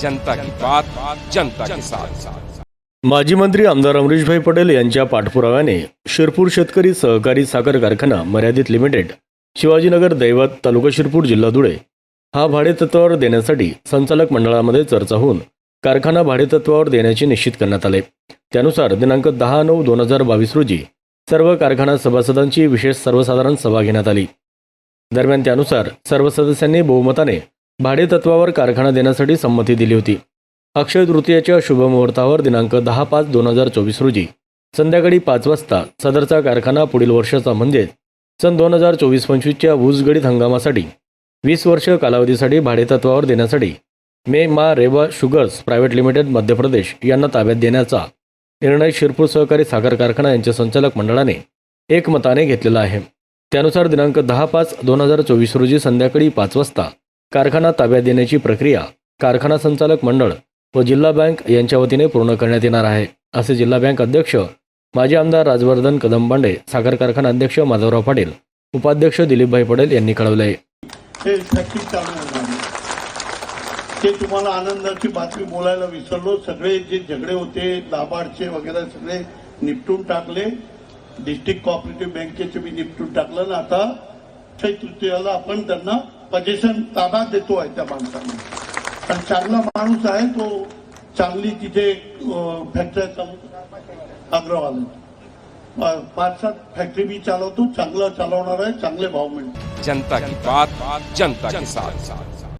जनता की बात जनता के साथ। माजी मंत्री आमदार अमरीशभाई पटेल यांच्या पाठपुराव्याने शिरपूर शेतकरी सहकारी साखर कारखाना मर्यादित लिमिटेड शिवाजीनगर दैवत तालुका शिरपूर जिल्हा धुळे हा भाडेतत्वावर देण्यासाठी संचालक मंडळामध्ये चर्चा होऊन कारखाना भाडेतत्वावर देण्याचे निश्चित करण्यात आले. त्यानुसार दिनांक दहा नऊ दोन हजार बावीस रोजी सर्व कारखाना सभासदांची विशेष सर्वसाधारण सभा घेण्यात आली. दरम्यान त्यानुसार सर्व सदस्यांनी बहुमताने भाडेतत्वावर कारखाना देण्यासाठी संमती दिली होती. अक्षय तृतीयाच्या शुभमुहूर्तावर दिनांक दहा पाच दोन हजार चोवीस रोजी संध्याकाळी पाच वाजता सदरचा कारखाना पुढील वर्षाचा म्हणजेच सन दोन हजार चोवीस पंचवीसच्या ऊसगडीत हंगामासाठी वीस वर्ष कालावधीसाठी भाडेतत्वावर देण्यासाठी मे मा Reva sugars private limited Madhya Pradesh यांना ताब्यात देण्याचा निर्णय शिरपूर सहकारी साखर कारखाना यांच्या संचालक मंडळाने एकमताने घेतलेला आहे. त्यानुसार दिनांक दहा पाच दोन हजार चोवीस रोजी संध्याकाळी पाच वाजता कारखाना ताब्यात देण्याची प्रक्रिया कारखाना संचालक मंडळ व जिल्हा बँक यांच्या वतीने पूर्ण करण्यात येणार आहे असे जिल्हा बँक अध्यक्ष माजी आमदार राजवर्धन कदमबांडे साखर कारखाना अध्यक्ष माधवराव पाटील उपाध्यक्ष दिलीपभाई पटेल यांनी कळवले. आहे. ते ते तुम्हाला आनंदाची बातमी बोलायला विसरलो. सगळे जे झगडे होते लाभार्थी वगैरे सगळे निपटून टाकले. डिस्ट्रिक्ट कॉपरेटिव्ह बँकेचे मी निपटून टाकलं. ना आता तृतीयाला आपण त्यांना पजेशन ताबा देतो आहे त्या माणसांना. पण चांगला माणूस आहे तो चांगली तिथे फॅक्टरी चालू अग्रवाल अं, पाच सात फॅक्टरी मी चालवतो चांगलं चालवणार आहे चांगले भाव मिळतात जनता की बात जनता के साथ.